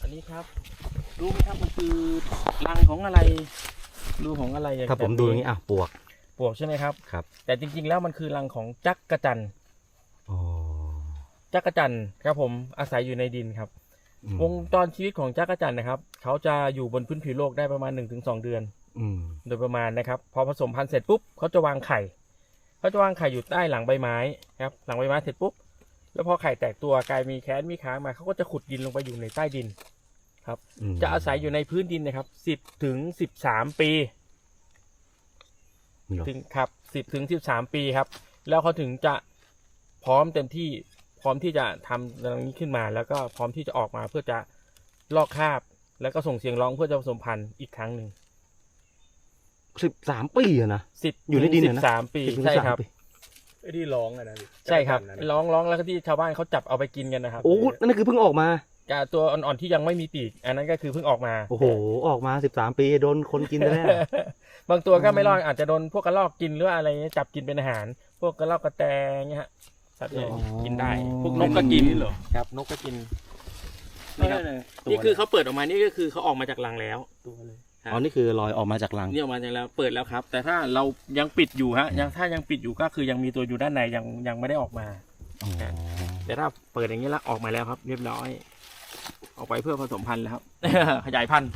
อันนี้ครับรู้ไหมครับมันคือรังของอะไรรูของอะไรอย่ถ้าผมแบบดูอย่างนี้อะปวกปลวกใช่ไหมครับครับ แต่จริง ๆ แล้วมันคือรังของจักกระจันทร์อ๋อจักรจันทร์ครับผมอาศัยอยู่ในดินครับอืมวงจรชีวิตของจักรจันทร์นะครับ เขาจะอยู่บนพื้นผิวโลกได้ประมาณ1-2เดือนอืมโดยประมาณนะครับ พอผสมพันธุ์เสร็จปุ๊บเขาจะวางไข่เขาจะวางไข่อยู่ใต้หลังใบไม้ครับ หลังใบไม้เสร็จปุ๊บ แล้วพอไข่แตกตัวกลายมีแขนมีขามาเขาก็จะขุดดินลงไปอยู่ในใต้ดินมจะอาศัยอยู่ในพื้นดินนะครับ10ถึง13ปีเหรอถึงครับ10ถึง13ปีครับ แล้วเขาถึงจะพร้อมเต็มที่พร้อมที่จะทำตรงนี้ขึ้นมา แล้วก็พร้อมที่จะออกมาเพื่อจะลอกคราบ แล้วก็ส่งเสียงร้องเพื่อจะผสมพันธุ์อีกครั้งหนึ่งสิบสามปีอะนะสิบอยู่ในดินสิเหรอนะบสามปี10ถึงใช่13ครับปี ไอ้ที่ร้องอะนะพี่ใช่ครับจักจันทนะร้องร้องแล้วก็ที่ชาวบ้านเขาจับเอาไปกินกันนะครับโอ้นั่นคือเพิ่งออกมา กาตัวอ่อนๆที่ยังไม่มีปีก อันนั้นก็คือเพิ่งออกมา โอ้โห ออกมาสิบสามปีโดนคนกินไปแล้ว บางตัวก็ไม่รอดอาจจะโดนพวกกระรอกกินหรือว่าอะไรเงี้ยจับกินเป็นอาหาร พวกกระรอกกระแตเงี้ยฮะสัตว์เนี่ยอ๋อ กินได้ พวกนกก็กินเหรอครับ นกก็กินนี่ครับนี่คือเขาเปิดออกมานี่ก็คือเขาออกมาจากรังแล้ว ตัวเลย อ๋อนี่คือลอยออกมาจากรังนี่ออกมาจากแล้วเปิดแล้วครับ แต่ถ้าเรายังปิดอยู่ฮะยังถ้ายังปิดอยู่ก็คือยังมีตัวอยู่ด้านในยังยังไม่ได้ออกมาอ๋อแต่ถ้าเปิดอย่างนี้แล้วออกมาแล้วครับ เรียบร้อย ออกไปเพื่อผสมพันธุ์แล้วครับขยายพันธุ์